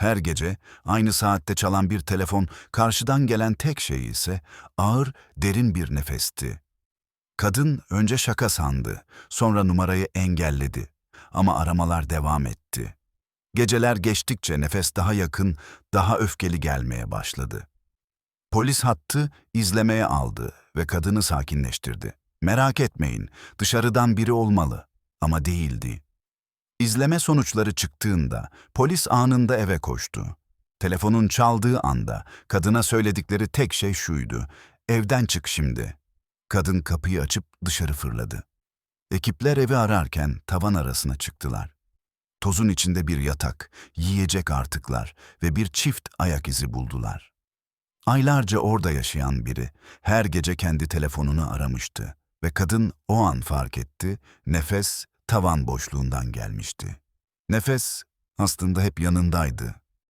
Her gece aynı saatte çalan bir telefon karşıdan gelen tek şey ise ağır, derin bir nefesti. Kadın önce şaka sandı, sonra numarayı engelledi. Ama aramalar devam etti. Geceler geçtikçe nefes daha yakın, daha öfkeli gelmeye başladı. Polis hattı izlemeye aldı ve kadını sakinleştirdi. Merak etmeyin, dışarıdan biri olmalı ama değildi. İzleme sonuçları çıktığında polis anında eve koştu. Telefonun çaldığı anda kadına söyledikleri tek şey şuydu. Evden çık şimdi. Kadın kapıyı açıp dışarı fırladı. Ekipler evi ararken tavan arasına çıktılar. Tozun içinde bir yatak, yiyecek artıklar ve bir çift ayak izi buldular. Aylarca orada yaşayan biri her gece kendi telefonunu aramıştı ve kadın o an fark etti, nefes tavan boşluğundan gelmişti. Nefes aslında hep yanındaydı